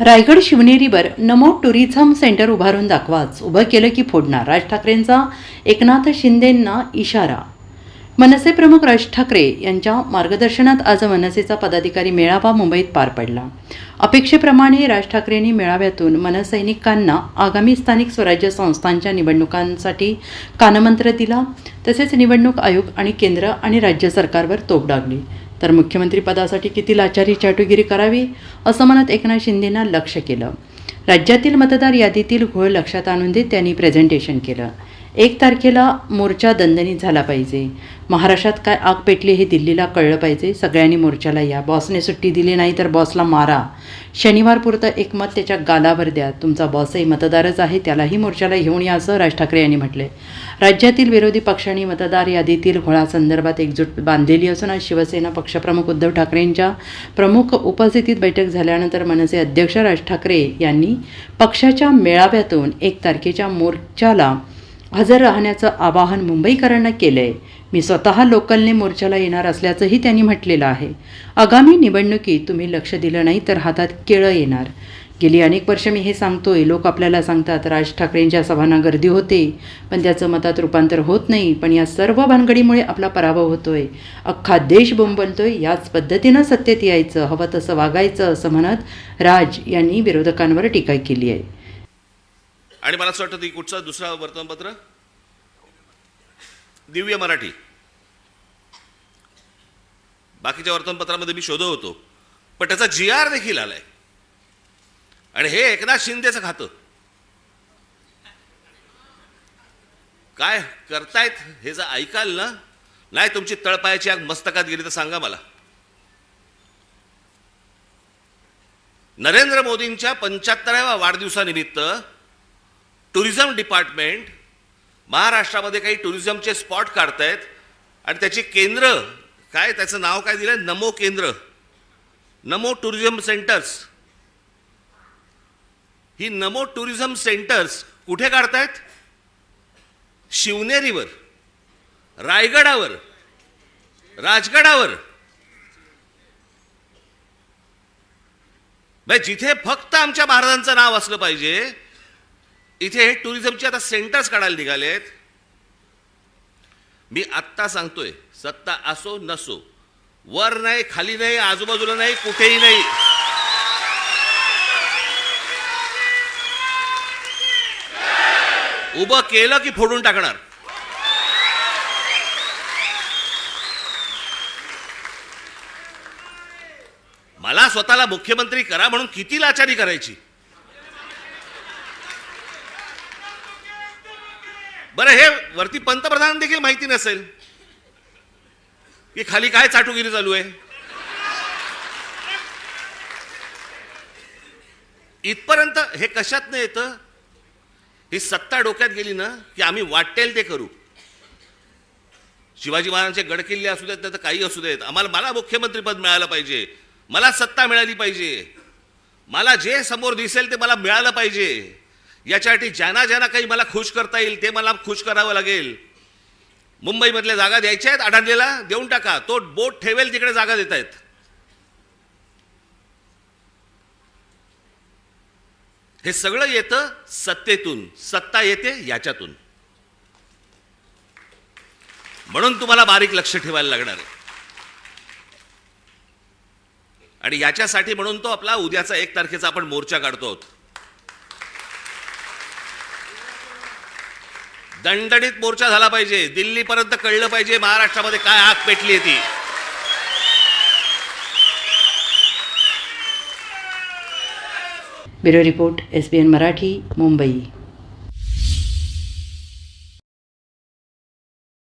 रायगड शिवनेरीवर Namo tourism centre उभारून दाखवाच उभं केलं की फोडणार. राज ठाकरेंचा एकनाथ शिंदेंना इशारा. मनसे प्रमुख राज ठाकरे यांच्या मार्गदर्शनात आज मनसेचा पदाधिकारी मेळावा मुंबईत पार पडला. अपेक्षेप्रमाणे राज ठाकरेंनी मेळाव्यातून मनसैनिकांना आगामी स्थानिक स्वराज्य संस्थांच्या निवडणुकांसाठी कानमंत्र दिला. तसेच निवडणूक आयोग आणि केंद्र आणि राज्य सरकारवर तोप डागली. तर मुख्यमंत्रीपदासाठी किती लाचारी चाटुगिरी करावी असं म्हणत एकनाथ शिंदेंना लक्ष केलं. राज्यातील मतदार यादीतील घोळ लक्षात आणून देत त्यांनी प्रेझेंटेशन केलं. एक तारखेला मोर्चा दणदणीत झाला पाहिजे. महाराष्ट्रात काय आग पेटली हे दिल्लीला कळलं पाहिजे. सगळ्यांनी मोर्चाला या. बॉसने सुट्टी दिली नाही तर बॉसला मारा. शनिवारपुरतं एक मत त्याच्या गालावर द्या. तुमचा बॉसही मतदारच आहे त्यालाही मोर्चाला घेऊन या असं राज ठाकरे यांनी म्हटले. राज्यातील विरोधी पक्षांनी मतदार यादीतील घोळासंदर्भात एकजूट बांधलेली असून आज शिवसेना पक्षप्रमुख उद्धव ठाकरेंच्या प्रमुख उपस्थितीत बैठक झाल्यानंतर मनसे अध्यक्ष राज ठाकरे यांनी पक्षाच्या मेळाव्यातून एक तारखेच्या मोर्चाला हजर राहण्याचं आवाहन मुंबईकरांना केलं आहे मी स्वतः लोकलने मोर्चाला येणार असल्याचंही त्यांनी म्हटलेलं आहे. आगामी निवडणुकीत तुम्ही लक्ष दिलं नाही तर हातात केळं येणार. गेली अनेक वर्ष मी हे सांगतोय. लोक आपल्याला सांगतात राज ठाकरेंच्या सभांना गर्दी होते पण त्याचं मतात रूपांतर होत नाही. पण या सर्व भानगडीमुळे आपला पराभव होतोय. अख्खा देश बोंबलतोय. याच पद्धतीनं सत्तेत यायचं हवं तसं वागायचं असं म्हणत राज यांनी विरोधकांवर टीका केली आहे. आणि मला असं वाटतं ती कुठचं? दुसरं वर्तमानपत्र? दिव्य मराठी. बाकीच्या वर्तमानपत्रामध्ये मी शोधत होतो. पण त्याचा जी आर देखील आलाय. आणि हे एकनाथ शिंदेचं खातं. काय करतायत हे जर ऐकाल ना? नाही तुमची तळपायाची आग मस्तकात गेली तर सांगा मला. नरेंद्र मोदींच्या पंच्याहत्तराव्या वाढदिवसानिमित्त टुरिझम डिपार्टमेंट महाराष्ट्रामध्ये काही टुरिझमचे स्पॉट काढतायत आणि त्याची केंद्र काय त्याचं नाव काय दिलं नमो केंद्र. Namo tourism centres. ही नमो टुरिझम सेंटर्स कुठे काढतायत? शिवनेरीवर रायगडावर राजगडावर. जिथे फक्त आमच्या महाराजांचं नाव असलं पाहिजे इथे हे टुरिझमचे आता सेंटर्स काढायला निघालेत. मी आत्ता सांगतोय सत्ता असो नसो वर नाही खाली नाही आजूबाजूला नाही कुठेही नाही. उभं केलं की फोडून टाकणार. मला स्वतःला मुख्यमंत्री करा म्हणून किती लाचारी करायची? बरं हे वरती पंतप्रधान देखील माहिती नसेल. की खाली काय चाटुगिरी चालू आहे? इथपर्यंत हे कशात नाही येतं? ही सत्ता डोक्यात गेली ना की आम्ही वाटेल ते करू. शिवाजी महाराजांचे गडकिल्ले असू देत नाही तर काही असू देत. आम्हाला मला मुख्यमंत्रीपद मिळालं पाहिजे. मला सत्ता मिळाली पाहिजे. मला जे समोर दिसेल ते मला मिळालं पाहिजे. याच्यासाठी ज्यांना ज्यांना काही मला खुश करता येईल ते मला खुश करावं लागेल. मुंबईमधल्या जागा द्यायच्या आहेत अडाणलेला देऊन टाका. तो बोट ठेवेल तिकडे जागा देत आहेत. हे सगळं येतं सत्तेतून. सत्ता येते याच्यातून. म्हणून तुम्हाला बारीक लक्ष ठेवायला लागणार आहे. आणि याच्यासाठी म्हणून तो आपला उद्याचा एक तारखेचा आपण मोर्चा काढतो आहोत. दणदणीत मोर्चा झाला पाहिजे. दिल्लीपर्यंत कळलं पाहिजे महाराष्ट्रामध्ये काय आग पेटली ती. Bureau report S N Marathi Mumbai.